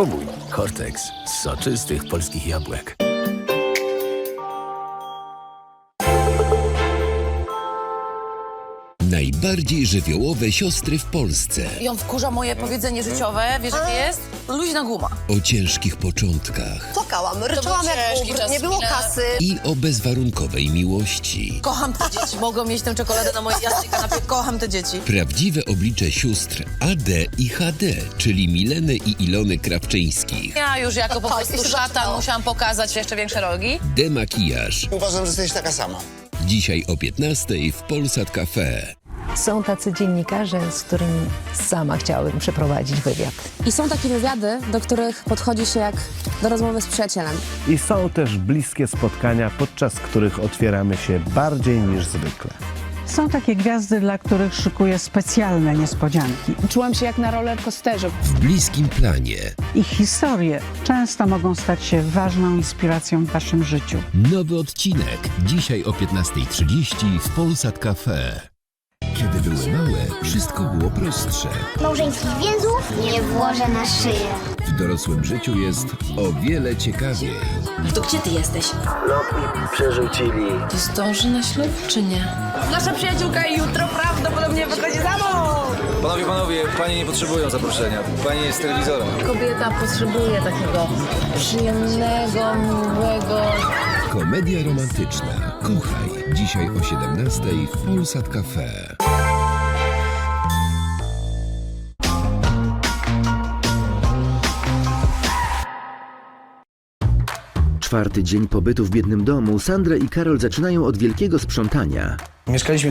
Spróbuj. Cortex z soczystych polskich jabłek. Najbardziej żywiołowe siostry w Polsce. Ją wkurza moje powiedzenie życiowe, wiesz jakie jest? Luźna guma. O ciężkich początkach Płakałam, ryczałam jak ciężki czas, nie było kasy. i o bezwarunkowej miłości. Kocham te dzieci, mogą mieć tę czekoladę na mojej jasnej kanapie, kocham te dzieci. Prawdziwe oblicze sióstr AD i HD, czyli Mileny i Ilony Krawczyńskich. Ja już jako po Tak, prostu się szatan zaczynało. musiałam pokazać jeszcze większe rogi. Demakijaż. Uważam, że jesteś taka sama. Dzisiaj o 15 w Polsat Cafe. Są tacy dziennikarze, z którymi sama chciałabym przeprowadzić wywiad. I są takie wywiady, do których podchodzi się jak do rozmowy z przyjacielem. I są też bliskie spotkania, podczas których otwieramy się bardziej niż zwykle. Są takie gwiazdy, dla których szykuję specjalne niespodzianki. Czułam się jak na rollercoasterze. W bliskim planie Ich historie często mogą stać się ważną inspiracją w waszym życiu. nowy odcinek. Dzisiaj o 15.30 w Polsat Cafe. Były małe, wszystko było prostsze. Małżeńskich więzów nie włożę na szyję. W dorosłym życiu jest o wiele ciekawiej. To gdzie ty jesteś? Przerzucili. To zdąży na ślub, czy nie? Nasza przyjaciółka jutro prawdopodobnie wychodzi za mąż! Panowie, panowie, panie nie potrzebują zaproszenia. Pani jest telewizorem. Kobieta potrzebuje takiego przyjemnego, miłego... Komedia romantyczna. Kochaj. Dzisiaj o 17 w Polsat Cafe. Czwarty dzień pobytu w biednym domu, Sandra i Karol zaczynają od wielkiego sprzątania. Mieszkaliśmy